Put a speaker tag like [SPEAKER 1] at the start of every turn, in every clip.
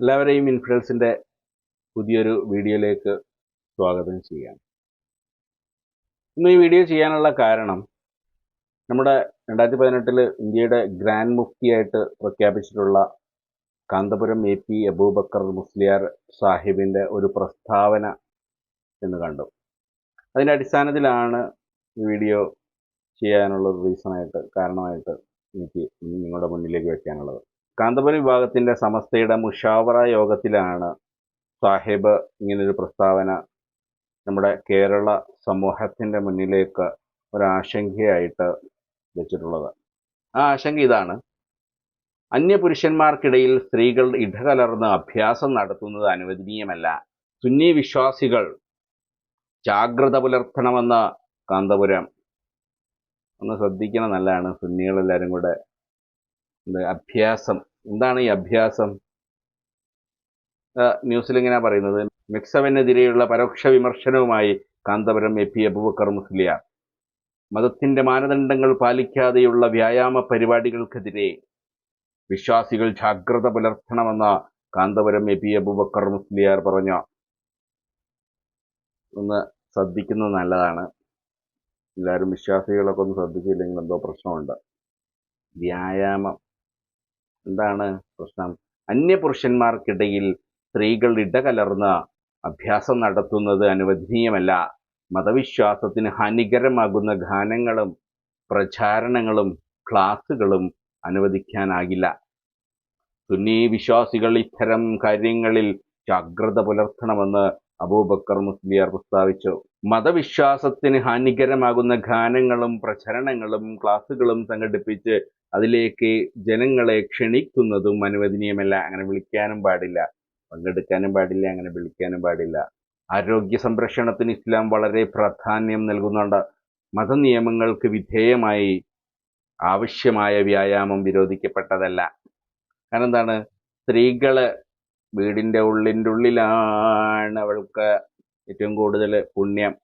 [SPEAKER 1] എല്ലാവരെയും ഇൻഫ്ലുവൻസിന്റെ പുതിയൊരു വീഡിയോയിലേക്ക് സ്വാഗതം ചെയ്യാം ഇന്ന് ഈ വീഡിയോ ചെയ്യാനുള്ള കാരണം നമ്മുടെ രണ്ടായിരത്തി പതിനെട്ടിൽ ഇന്ത്യയുടെ ഗ്രാൻഡ് മുഫ്തിയായിട്ട് പ്രഖ്യാപിച്ചിട്ടുള്ള കാന്തപുരം എ പി അബൂബക്കർ മുസ്ലിയാർ സാഹിബിന്റെ ഒരു പ്രസ്താവന എന്ന് കണ്ടു. അതിന്റെ അടിസ്ഥാനത്തിലാണ് ഈ വീഡിയോ ചെയ്യാനുള്ള റീസണായിട്ട് കാരണമായിട്ട് എനിക്ക് നിങ്ങളുടെ മുന്നിലേക്ക് വെക്കാനുള്ളത്. കാന്തപുരം വിഭാഗത്തിന്റെ സമസ്തയുടെ മുഷാവറ യോഗത്തിലാണ് സാഹിബ് ഇങ്ങനൊരു പ്രസ്താവന നമ്മുടെ കേരള സമൂഹത്തിന്റെ മുന്നിലേക്ക് ഒരാശങ്കയായിട്ട് വെച്ചിട്ടുള്ളത്. ആ ആശങ്ക ഇതാണ്. അന്യപുരുഷന്മാർക്കിടയിൽ സ്ത്രീകൾ ഇടകലർന്ന് അഭ്യാസം നടത്തുന്നത് അനുവദനീയമല്ല. സുന്നി വിശ്വാസികൾ ജാഗ്രത പുലർത്തണമെന്ന് കാന്തപുരം. ഒന്ന് ശ്രദ്ധിക്കണം നല്ലതാണ്. സുന്നികളെല്ലാവരും കൂടെ അഭ്യാസം? എന്താണ് ഈ അഭ്യാസം? ന്യൂസിൽ ഇങ്ങനെ പറയുന്നത്? മിക്സവനെതിരെയുള്ള പരോക്ഷ വിമർശനവുമായി കാന്തപുരം എ പി അബുബക്കർ മുസ്ലിയാർ മതത്തിന്റെ മാനദണ്ഡങ്ങൾ പാലിക്കാതെയുള്ള വ്യായാമ പരിപാടികൾക്കെതിരെ വിശ്വാസികൾ ജാഗ്രത പുലർത്തണമെന്ന് കാന്തപുരം എ പി അബുബക്കർ മുസ്ലിയാർ പറഞ്ഞു ഒന്ന് ശ്രദ്ധിക്കുന്നത് നല്ലതാണ്. എല്ലാവരും വിശ്വാസികളൊക്കെ ഒന്ന് ശ്രദ്ധിച്ചില്ലെങ്കിൽ എന്തോ പ്രശ്നമുണ്ട്. വ്യായാമം. എന്താണ് പ്രശ്നം? അന്യപുരുഷന്മാർക്കിടയിൽ സ്ത്രീകൾ ഇടകലർന്ന് അഭ്യാസം നടത്തുന്നത് അനുവദനീയമല്ല. മതവിശ്വാസത്തിന് ഹാനികരമാകുന്ന ഗാനങ്ങളും പ്രചാരണങ്ങളും ക്ലാസുകളും അനുവദിക്കാനാകില്ല. സുന്നി വിശ്വാസികൾ ഇത്തരം കാര്യങ്ങളിൽ ജാഗ്രത പുലർത്തണമെന്ന് അബൂബക്കർ മുസ്ലിയാർ പ്രസ്താവിച്ചു. മതവിശ്വാസത്തിന് ഹാനികരമാകുന്ന ഗാനങ്ങളും പ്രചരണങ്ങളും ക്ലാസുകളും സംഘടിപ്പിച്ച് അതിലേക്ക് ജനങ്ങളെ ക്ഷണിക്കുന്നതും അനുവദനീയമല്ല. അങ്ങനെ വിളിക്കാനും പാടില്ല. പങ്കെടുക്കാനും പാടില്ല. അങ്ങനെ വിളിക്കാനും പാടില്ല. ആരോഗ്യ സംരക്ഷണത്തിന് ഇസ്ലാം വളരെ പ്രാധാന്യം നൽകുന്നുണ്ട്. മതനിയമങ്ങൾക്ക് വിധേയമായി ആവശ്യമായ വ്യായാമം വിരോധിക്കപ്പെട്ടതല്ല. കാരണം എന്താണ്? സ്ത്രീകൾ വീടിന്റെ ഉള്ളിന്റെ ഉള്ളിലാണ് അവൾക്ക് ഏറ്റവും കൂടുതൽ പുണ്യം.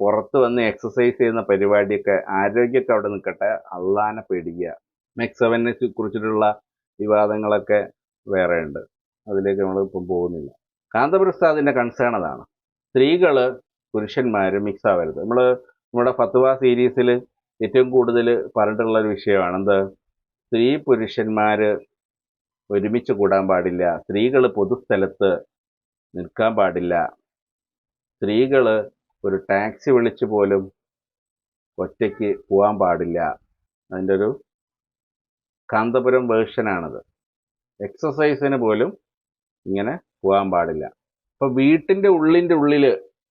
[SPEAKER 1] പുറത്ത് വന്ന് എക്സസൈസ് ചെയ്യുന്ന പരിപാടിയൊക്കെ ആരോഗ്യമൊക്കെ അവിടെ നിൽക്കട്ടെ. അള്ളാനെ പേടിക്കുക. മെക്സവനെ കുറിച്ചിട്ടുള്ള വിവാദങ്ങളൊക്കെ വേറെ ഉണ്ട് അതിലേക്ക് നമ്മൾ ഇപ്പം പോകുന്നില്ല. കാന്തപ്രസാദിന്റെ കൺസേൺ അതാണ്. സ്ത്രീകൾ പുരുഷന്മാർ മിക്സ് ആവരുത്. നമ്മൾ നമ്മുടെ ഫത്വ സീരീസിൽ ഏറ്റവും കൂടുതൽ പറഞ്ഞിട്ടുള്ള ഒരു വിഷയമാണ്. എന്ത്? സ്ത്രീ പുരുഷന്മാർ ഒരുമിച്ച് കൂടാൻ പാടില്ല. സ്ത്രീകൾ പൊതുസ്ഥലത്ത് നിൽക്കാൻ പാടില്ല. സ്ത്രീകൾ ഒരു ടാക്സി വിളിച്ച് പോലും ഒറ്റയ്ക്ക് പോകാൻ പാടില്ല. അതിന്റെ ഒരു കാന്തപുരം വേർഷനാണത്. എക്സസൈസിന് പോലും ഇങ്ങനെ പോകാൻ പാടില്ല. അപ്പോൾ വീട്ടിന്റെ ഉള്ളിന്റെ ഉള്ളിൽ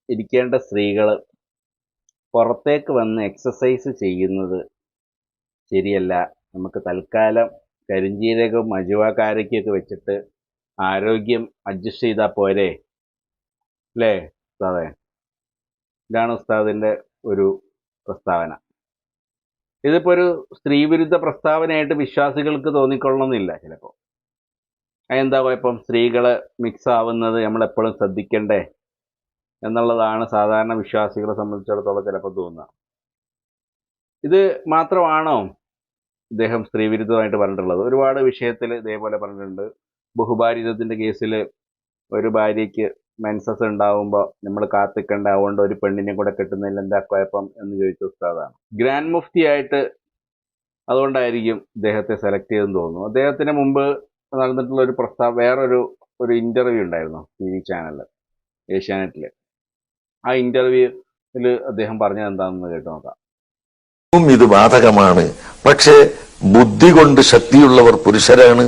[SPEAKER 1] ഇരിക്കേണ്ട സ്ത്രീകൾ പുറത്തേക്ക് വന്ന് എക്സസൈസ് ചെയ്യുന്നത് ശരിയല്ല. നമുക്ക് തൽക്കാലം കരിഞ്ചീരകവും അജുവ വെച്ചിട്ട് ആരോഗ്യം അഡ്ജസ്റ്റ് ചെയ്താൽ പോരെ. അല്ലേ ഉസ്താദേ? ഇതാണ് ഉസ്താദിന്റെ ഒരു പ്രസ്താവന. ഇതിപ്പോൾ ഒരു സ്ത്രീവിരുദ്ധ പ്രസ്താവനയായിട്ട് വിശ്വാസികൾക്ക് തോന്നിക്കൊള്ളണമെന്നില്ല ചിലപ്പോൾ എന്താ ഇപ്പം സ്ത്രീകൾ മിക്സ് ആവുന്നത് നമ്മളെപ്പോഴും ശ്രദ്ധിക്കണ്ടേ? എന്നുള്ളതാണ് സാധാരണ വിശ്വാസികളെ സംബന്ധിച്ചിടത്തോളം ചിലപ്പോൾ തോന്നുക. ഇത് മാത്രമാണോ ഇദ്ദേഹം സ്ത്രീവിരുദ്ധമായിട്ട് പറഞ്ഞിട്ടുള്ളത്? ഒരുപാട് വിഷയത്തിൽ ഇതേപോലെ പറഞ്ഞിട്ടുണ്ട്. ബഹുഭാരിതത്തിന്റെ കേസിൽ ഒരു ഭാര്യയ്ക്ക് മെൻസസ് ഉണ്ടാവുമ്പോൾ നമ്മൾ കാത്തിക്കണ്ട? അതുകൊണ്ട് ഒരു പെണ്ണിനെ കൂടെ കിട്ടുന്നതിൽ എന്താ കുഴപ്പം എന്ന് ചോദിച്ച ഉസ്താദാണ്. ഗ്രാൻഡ് മുഫ്തി ആയിട്ട് അതുകൊണ്ടായിരിക്കും അദ്ദേഹത്തെ സെലക്ട് ചെയ്തെന്ന് തോന്നുന്നു. അദ്ദേഹത്തിന് മുമ്പ് നടന്നിട്ടുള്ള ഒരു പ്രസ്താവ വേറൊരു ഒരു ഇന്റർവ്യൂ ഉണ്ടായിരുന്നു ടി വി ചാനലിൽ ഏഷ്യാനെറ്റിൽ ആ ഇന്റർവ്യൂൽ അദ്ദേഹം പറഞ്ഞത് എന്താണെന്ന് കേട്ട് നോക്കാം.
[SPEAKER 2] ഇത് ബാധകമാണ്. പക്ഷേ ബുദ്ധി കൊണ്ട് ശക്തിയുള്ളവർ പുരുഷരാണ്.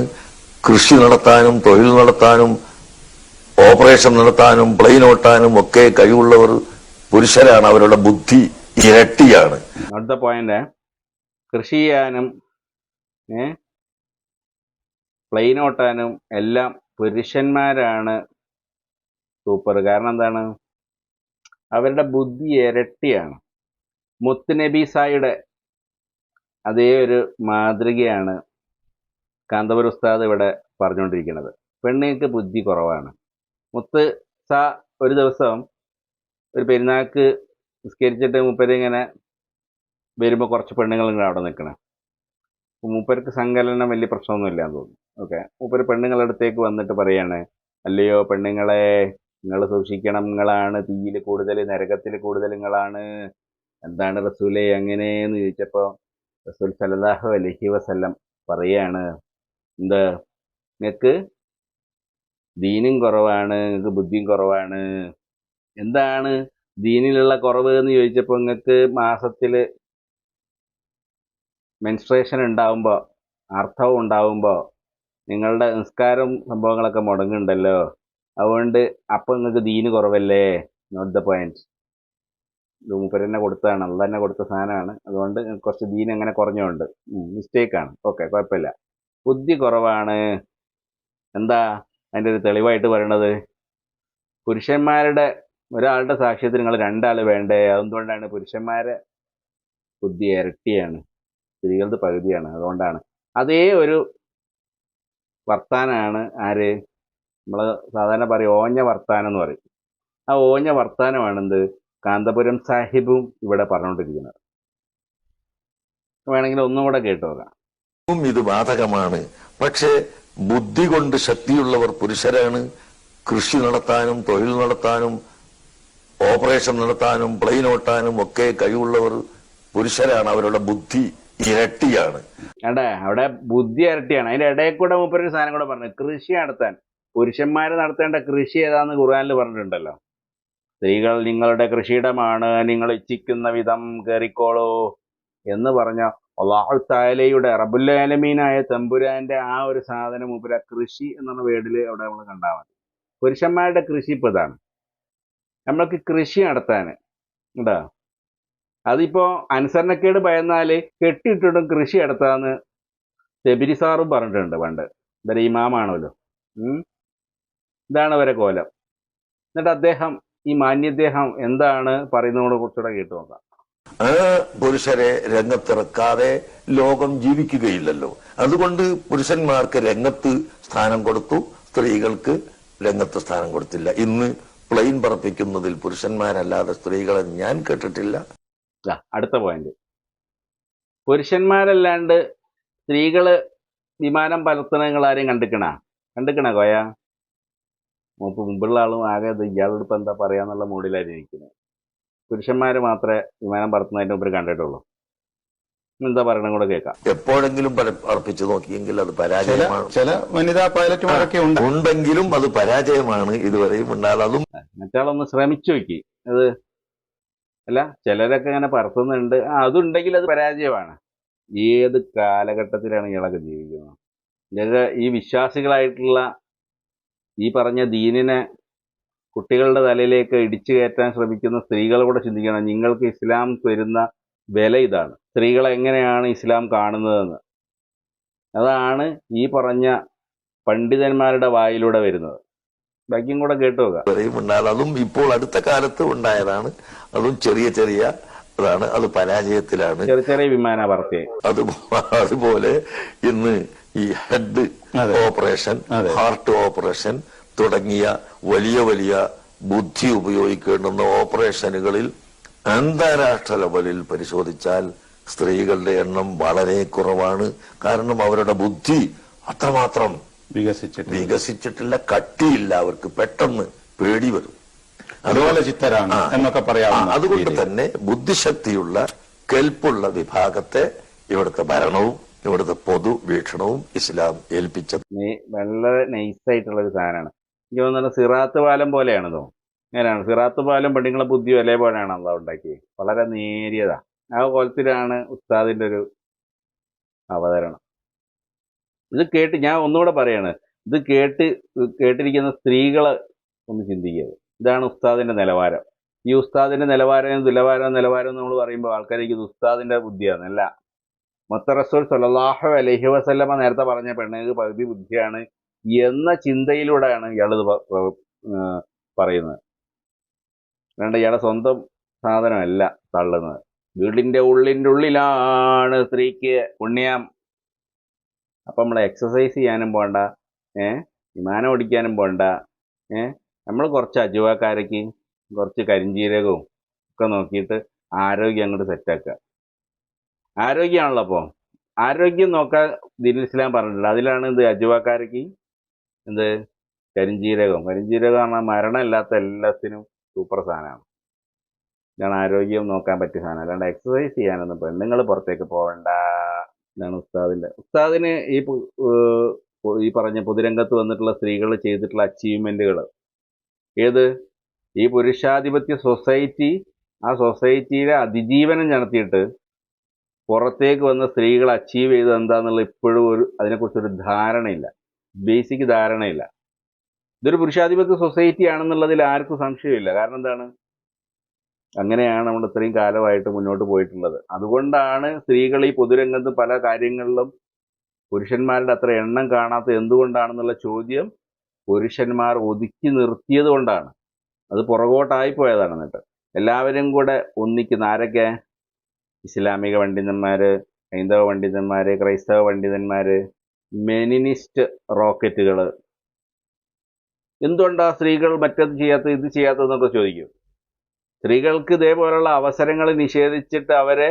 [SPEAKER 2] കൃഷി നടത്താനും തൊഴിൽ നടത്താനും ഓപ്പറേഷൻ നടത്താനും പ്ലെയിൻ ഓട്ടാനും ഒക്കെ കഴിവുള്ളവർ പുരുഷരാണ്. അവരുടെ ബുദ്ധി ഇരട്ടിയാണ്.
[SPEAKER 1] അടുത്ത പോയിന്റ് കൃഷി ചെയ്യാനും പ്ലെയിൻ ഓട്ടാനും എല്ലാം പുരുഷന്മാരാണ് സൂപ്പർ കാരണം എന്താണ്? അവരുടെ ബുദ്ധി ഇരട്ടിയാണ്. മുത്തുനബി സായിയുടെ അതേ ഒരു മാതൃകയാണ് കാന്തപുര ഉസ്താദ് ഇവിടെ പറഞ്ഞുകൊണ്ടിരിക്കുന്നത്. പെണ്ണുങ്ങൾക്ക് ബുദ്ധി കുറവാണ്. മുത്ത് സ ഒരു ദിവസം ഒരു പെരുന്നാൾക്ക് നിസ്കരിച്ചിട്ട് മൂപ്പര് ഇങ്ങനെ വരുമ്പോൾ കുറച്ച് പെണ്ണുങ്ങൾ ഇങ്ങനെ അവിടെ നിൽക്കണേ മൂപ്പർക്ക് സങ്കലനം വലിയ പ്രശ്നമൊന്നും ഇല്ലാന്ന് തോന്നുന്നു. ഓക്കെ. മൂപ്പര് പെണ്ണുങ്ങളുടെ അടുത്തേക്ക് വന്നിട്ട് പറയാണ് അല്ലയോ പെണ്ണുങ്ങളെ നിങ്ങൾ സൂക്ഷിക്കണം നിങ്ങളാണ് തീയിൽ കൂടുതൽ നരകത്തിൽ കൂടുതൽ നിങ്ങളാണ്. എന്താണ് റസൂലെ അങ്ങനെയെന്ന് ചോദിച്ചപ്പോൾ റസൂൽ സല്ലല്ലാഹു അലഹി വസല്ലം പറയാണ് എന്താ? നിങ്ങൾക്ക് ദീനും കുറവാണ് നിങ്ങൾക്ക് ബുദ്ധിയും കുറവാണ്. എന്താണ് ദീനിലുള്ള കുറവ് എന്ന് ചോദിച്ചപ്പോൾ നിങ്ങൾക്ക് മാസത്തിൽ മെൻസ്ട്രേഷൻ ഉണ്ടാവുമ്പോൾ അർത്ഥവും ഉണ്ടാവുമ്പോൾ നിങ്ങളുടെ നിസ്കാരം സംഭവങ്ങളൊക്കെ മുടങ്ങുന്നുണ്ടല്ലോ. അതുകൊണ്ട് അപ്പം നിങ്ങൾക്ക് ദീന് കുറവല്ലേ? നോട്ട് ദ പോയിന്റ് മൂപ്പര് തന്നെ കൊടുത്തതാണ് അത് തന്നെ കൊടുത്ത സാധനമാണ്. അതുകൊണ്ട് കുറച്ച് ദീൻ അങ്ങനെ കുറഞ്ഞുകൊണ്ട്. മിസ്റ്റേക്കാണ് ഓക്കെ കുഴപ്പമില്ല. ബുദ്ധി കുറവാണ്. എന്താ? അതിന്റെ ഒരു തെളിവായിട്ട് പറയണത് പുരുഷന്മാരുടെ ഒരാളുടെ സാക്ഷ്യത്തിൽ നിങ്ങൾ രണ്ടാൾ വേണ്ടേ? അതുകൊണ്ടാണ് പുരുഷന്മാരെ ബുദ്ധി ഇരട്ടിയാണ്. സ്ത്രീകളുടെ പകുതിയാണ്. അതുകൊണ്ടാണ്. അതേ ഒരു വർത്താനാണ് ആര്? നമ്മൾ സാധാരണ പറയും ഓഞ്ഞ വർത്താനം എന്ന് പറയും. ആ ഓഞ്ഞ വർത്താനമാണെന്ത്? കാന്തപുരം സാഹിബും ഇവിടെ പറഞ്ഞുകൊണ്ടിരിക്കുന്നത്. വേണമെങ്കിൽ ഒന്നും കൂടെ കേട്ടു നോക്കാം.
[SPEAKER 2] ഇത് ബാധകമാണ്. പക്ഷേ ബുദ്ധി കൊണ്ട് ശക്തിയുള്ളവർ പുരുഷരാണ്. കൃഷി നടത്താനും തൊഴിൽ നടത്താനും ഓപ്പറേഷൻ നടത്താനും പ്ലെയിൻ ഓട്ടാനും ഒക്കെ കഴിവുള്ളവർ പുരുഷരാണ്. അവരുടെ ബുദ്ധി ഇരട്ടിയാണ്.
[SPEAKER 1] അവിടെ അവിടെ ബുദ്ധി ഇരട്ടിയാണ്. അതിന്റെ ഇടയിൽ കൂടെ മൂപ്പര് ഒരു സാധനം കൂടെ പറഞ്ഞു. കൃഷി നടത്താൻ. പുരുഷന്മാർ നടത്തേണ്ട കൃഷി ഏതാന്ന് ഖുർആനിൽ പറഞ്ഞിട്ടുണ്ടല്ലോ. സ്ത്രീകൾ നിങ്ങളുടെ കൃഷിയിടമാണ്. നിങ്ങൾ ഇച്ഛിക്കുന്ന വിധം കയറിക്കോളൂ എന്ന് പറഞ്ഞ അള്ളാഹു താലയുടെ റബുല്ലാലമീനായ തമ്പുരാന്റെ ആ ഒരു സാധനം ഉപര കൃഷി എന്നുള്ള വേർഡിൽ അവിടെ നമ്മൾ കണ്ടാൽ മതി. പുരുഷന്മാരുടെ കൃഷി ഇപ്പൊ ഇതാണ്. നമ്മൾക്ക് കൃഷി നടത്താന് ഉണ്ടോ അതിപ്പോ അനുസരണക്കേട് ഭയന്നാൽ കെട്ടിയിട്ടിട്ടും കൃഷി നടത്താന്ന് ശബരി സാറും പറഞ്ഞിട്ടുണ്ട് പണ്ട്. ഇവരെ ഇമാമാണല്ലോ. ഇതാണ് അവരെ കോലം. എന്നിട്ട് അദ്ദേഹം ഈ മാന്യദ്ദേഹം എന്താണ് പറയുന്നതിനെ കുറിച്ചുകൂടെ കേട്ടു നോക്കാം.
[SPEAKER 2] ആ പുരുഷരെ രംഗത്തിറക്കാതെ ലോകം ജീവിക്കുകയില്ലല്ലോ. അതുകൊണ്ട് പുരുഷന്മാർക്ക് രംഗത്ത് സ്ഥാനം കൊടുത്തു സ്ത്രീകൾക്ക് രംഗത്ത് സ്ഥാനം കൊടുത്തില്ല. ഇന്ന് പ്ലെയിൻ പറപ്പിക്കുന്നതിൽ പുരുഷന്മാരല്ലാതെ സ്ത്രീകളെ ഞാൻ കേട്ടിട്ടില്ല.
[SPEAKER 1] അടുത്ത പോയിന്റ് പുരുഷന്മാരല്ലാണ്ട് സ്ത്രീകൾ വിമാനം നിങ്ങൾ ആരെയും കണ്ടിക്കണ? കണ്ടിക്കണ കോയ? മുമ്പുള്ള ആളും ആകെ ഇയാളോട് ഇപ്പം എന്താ പറയാന്നുള്ള മൂഡിലായിരുന്നു പുരുഷന്മാര് മാത്രമേ വിമാനം പറത്തുന്നതിന്റെ മുമ്പ് കണ്ടിട്ടുള്ളൂ. എന്താ പറയണം കൂടെ കേൾക്കാം.
[SPEAKER 2] എപ്പോഴെങ്കിലും അർപ്പിച്ചു നോക്കിയെങ്കിൽ അത് പരാജയമാണ്.
[SPEAKER 3] ചില വനിതാ പൈലറ്റുമാരൊക്കെ ഉണ്ട്.
[SPEAKER 2] ഉണ്ടെങ്കിലും അത് പരാജയമാണ് ഇതുവരെയും ഉണ്ടാകാതെ. അതും
[SPEAKER 1] മറ്റാളൊന്ന് ശ്രമിച്ചു നോക്കി. അത് അല്ല ചിലരൊക്കെ ഇങ്ങനെ പറത്തുന്നുണ്ട്. അതുണ്ടെങ്കിൽ അത് പരാജയമാണ്. ഏത് കാലഘട്ടത്തിലാണ് ഇയാളൊക്കെ ജീവിക്കുന്നത്? ഇതൊക്കെ ഈ വിശ്വാസികളായിട്ടുള്ള ഈ പറഞ്ഞ ദീനിനെ കുട്ടികളുടെ തലയിലേക്ക് ഇടിച്ചു കയറ്റാൻ ശ്രമിക്കുന്ന സ്ത്രീകളെ കൂടെ ചിന്തിക്കണം. നിങ്ങൾക്ക് ഇസ്ലാം തരുന്ന വില ഇതാണ്. സ്ത്രീകളെ എങ്ങനെയാണ് ഇസ്ലാം കാണുന്നതെന്ന്. അതാണ് ഈ പറഞ്ഞ പണ്ഡിതന്മാരുടെ വായിലൂടെ വരുന്നത്. ബാക്കിയും കൂടെ കേട്ടു
[SPEAKER 2] ഉണ്ടാകാതെ അതും ഇപ്പോൾ അടുത്ത കാലത്ത് ഉണ്ടായതാണ്. അതും ചെറിയ ചെറിയ അതാണ്. അത് പരാജയത്തിലാണ്.
[SPEAKER 1] ചെറിയ ചെറിയ വിമാന പറത്തെ
[SPEAKER 2] അത് അതുപോലെ ഇന്ന് ഈ ഹെഡ് ഓപ്പറേഷൻ ഹാർട്ട് ഓപ്പറേഷൻ തുടങ്ങിയ വലിയ വലിയ ബുദ്ധി ഉപയോഗിക്കേണ്ടുന്ന ഓപ്പറേഷനുകളിൽ അന്താരാഷ്ട്ര ലെവലിൽ പരിശോധിച്ചാൽ സ്ത്രീകളുടെ എണ്ണം വളരെ കുറവാണ്. കാരണം അവരുടെ ബുദ്ധി അത്രമാത്രം
[SPEAKER 3] വികസിച്ചിട്ട്
[SPEAKER 2] വികസിച്ചിട്ടില്ല കട്ടിയില്ല. അവർക്ക് പെട്ടെന്ന് പേടി വരും.
[SPEAKER 3] അതുപോലെ ചിത്തരാണ് എന്നൊക്കെ പറയാം
[SPEAKER 2] അതുകൊണ്ട് തന്നെ ബുദ്ധിശക്തിയുള്ള കെൽപ്പുള്ള വിഭാഗത്തെ ഇവിടുത്തെ ഭരണവും ഇവിടുത്തെ പൊതു വീക്ഷണവും ഇസ്ലാം ഏൽപ്പിച്ചത്.
[SPEAKER 1] നെ- വളരെ നൈസായിട്ടുള്ള ഒരു സാധനമാണ് എനിക്ക് തോന്നുന്നത് സിറാത്ത് പാലം പോലെയാണ് തോന്നുന്നു. അങ്ങനെയാണ് സിറാത്ത് പാലം പെണ്ണുങ്ങളെ ബുദ്ധി ഒരേ പോലെയാണ് അള്ളാഹ് ഉണ്ടാക്കിയത് വളരെ നേരിയതാ. ആ കോലത്തിലാണ് ഉസ്താദിന്റെ ഒരു അവതരണം. ഇത് കേട്ട് ഞാൻ ഒന്നുകൂടെ പറയാണ്. ഇത് കേട്ട് കേട്ടിരിക്കുന്ന സ്ത്രീകളെ ഒന്ന് ചിന്തിക്കുക ഇതാണ് ഉസ്താദിന്റെ നിലവാരം. ഈ ഉസ്താദിന്റെ നിലവാരം നിലവാരം നിലവാരം നമ്മൾ പറയുമ്പോൾ ആൾക്കാർക്ക് ഇത് ബുദ്ധിയാണ്. അല്ല. മൊത്ത റസൂൽ സല്ലല്ലാഹു അലൈഹി വസല്ലമ നേരത്തെ പറഞ്ഞ പെണ്ണുങ്ങൾക്ക് പകുതി ബുദ്ധിയാണ്. എന്ന ചിന്തയിലൂടെയാണ് ഇയാൾ പറയുന്നത്. വേണ്ട ഇയാളെ സ്വന്തം സാധനമല്ല തള്ളുന്നത്. വീടിന്റെ ഉള്ളിന്റെ ഉള്ളിലാണ് സ്ത്രീക്ക് പുണ്യം. അപ്പം നമ്മൾ എക്സസൈസ് ചെയ്യാനും പോണ്ട. ഏ? വിമാനം ഓടിക്കാനും പോണ്ട. ഏ? നമ്മൾ കുറച്ച് അജുവാക്കാരയ്ക്ക് കുറച്ച് കരിഞ്ചീരകവും ഒക്കെ നോക്കിയിട്ട് ആരോഗ്യം അങ്ങോട്ട് സെറ്റാക്കുക ആരോഗ്യമാണല്ലോ അപ്പോൾ ആരോഗ്യം നോക്കാൻ ദീനുൽ ഇസ്ലാം പറഞ്ഞിട്ടുണ്ട്. അതിലാണ് ഇത് അജുവാക്കാരക്ക് എന്ത്? കരിഞ്ജീരകം കരിഞ്ജീരകം പറഞ്ഞാൽ മരണമില്ലാത്ത എല്ലാത്തിനും സൂപ്പർ സാധനമാണ്. ഞാൻ ആരോഗ്യം നോക്കാൻ പറ്റിയ സാധനം. അല്ലാണ്ട് എക്സസൈസ് ചെയ്യാനൊന്നും പെണ്ണുങ്ങൾ പുറത്തേക്ക് പോകണ്ട ഇതാണ് ഉസ്താദിന്റെ ഉസ്താദിന് ഈ ഈ പറഞ്ഞ പൊതുരംഗത്ത് വന്നിട്ടുള്ള സ്ത്രീകൾ ചെയ്തിട്ടുള്ള അച്ചീവ്മെന്റുകൾ ഏത്? ഈ പുരുഷാധിപത്യ സൊസൈറ്റി ആ സൊസൈറ്റിയിലെ അതിജീവനം നടത്തിയിട്ട് പുറത്തേക്ക് വന്ന സ്ത്രീകൾ അച്ചീവ് ചെയ്തത് എന്താണെന്നുള്ള ഇപ്പോഴും ഒരു അതിനെക്കുറിച്ചൊരു ധാരണയില്ല. ബേസിക് ധാരണയില്ല. ഇതൊരു പുരുഷാധിപത്യ സൊസൈറ്റി ആണെന്നുള്ളതിൽ ആർക്കും സംശയമില്ല. കാരണം എന്താണ്? അങ്ങനെയാണ് നമ്മൾ ഇത്രയും കാലമായിട്ട് മുന്നോട്ട് പോയിട്ടുള്ളത്. അതുകൊണ്ടാണ് സ്ത്രീകൾ ഈ പൊതുരംഗത്ത് പല കാര്യങ്ങളിലും പുരുഷന്മാരുടെ അത്ര എണ്ണം കാണാത്ത എന്തുകൊണ്ടാണെന്നുള്ള ചോദ്യം പുരുഷന്മാർ ഒതുക്കി നിർത്തിയത് കൊണ്ടാണ്. അത് പുറകോട്ടായി പോയതാണ് എന്നിട്ട്. എല്ലാവരും കൂടെ ഒന്നിക്കുന്ന ആരൊക്കെ? ഇസ്ലാമിക പണ്ഡിതന്മാര് ഹൈന്ദവ പണ്ഡിതന്മാര് ക്രൈസ്തവ പണ്ഡിതന്മാര് മെനിനിസ്റ്റ് റോക്കറ്റുകൾ എന്തുകൊണ്ടാണ് സ്ത്രീകൾ മറ്റത് ചെയ്യാത്ത ഇത് ചെയ്യാത്തതെന്നൊക്കെ ചോദിക്കും. സ്ത്രീകൾക്ക് ഇതേപോലുള്ള അവസരങ്ങൾ നിഷേധിച്ചിട്ട് അവരെ